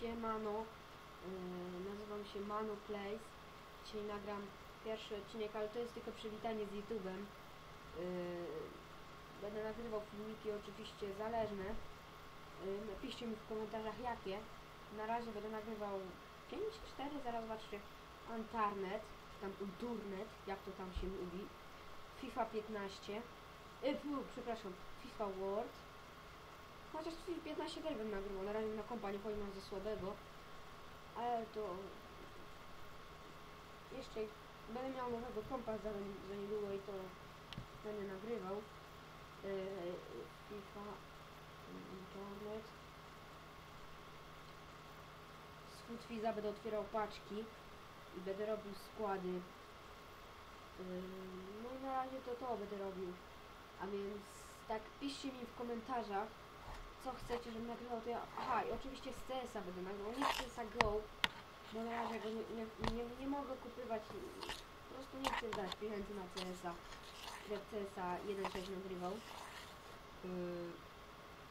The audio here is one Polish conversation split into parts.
Siemano, yy, nazywam się Manu Place. Dzisiaj nagram pierwszy odcinek, ale to jest tylko przywitanie z YouTube'em. Yy, będę nagrywał filmiki oczywiście zależne. Yy, napiszcie mi w komentarzach jakie. Na razie będę nagrywał 5, 4, zaraz zobaczcie Antarnet, czy tam Unturnet, jak to tam się mówi. FIFA 15. Yy, fu, przepraszam, FIFA World. Chociaż FIFA 15 też bym nagrywał, na razie na kompa nie mam ze słabego. Ale to... Jeszcze będę miał nowego kompa za, za niedługo i to będę nagrywał. Yy, FIFA Internet. Z Foodfiza będę otwierał paczki i będę robił składy. Yy, no i na razie to to będę robił. A więc tak piszcie mi w komentarzach, co chcecie, żebym nagrywał, to ja... Aha, i oczywiście z CS-a będę nagrywał, nie z CS-a Go, bo na razie go nie, nie, nie, nie mogę kupywać, po prostu nie chcę dać pieniędzy na CS-a, że CS-a 1.6 nagrywał. Yy,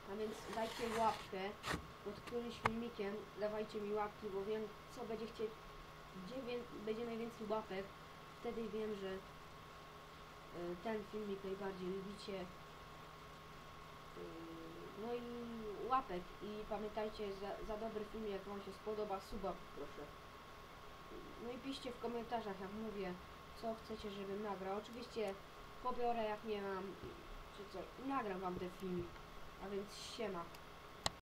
a więc dajcie łapkę pod którymś filmikiem, dawajcie mi łapki, bo wiem, co będzie chcieć, gdzie będzie najwięcej łapek, wtedy wiem, że yy, ten filmik najbardziej lubicie. No i łapek i pamiętajcie za, za dobry film, jak wam się spodoba, suba proszę. No i piszcie w komentarzach, jak mówię, co chcecie, żebym nagrał. Oczywiście pobiorę jak nie mam, czy coś, i nagram wam ten film. A więc siema.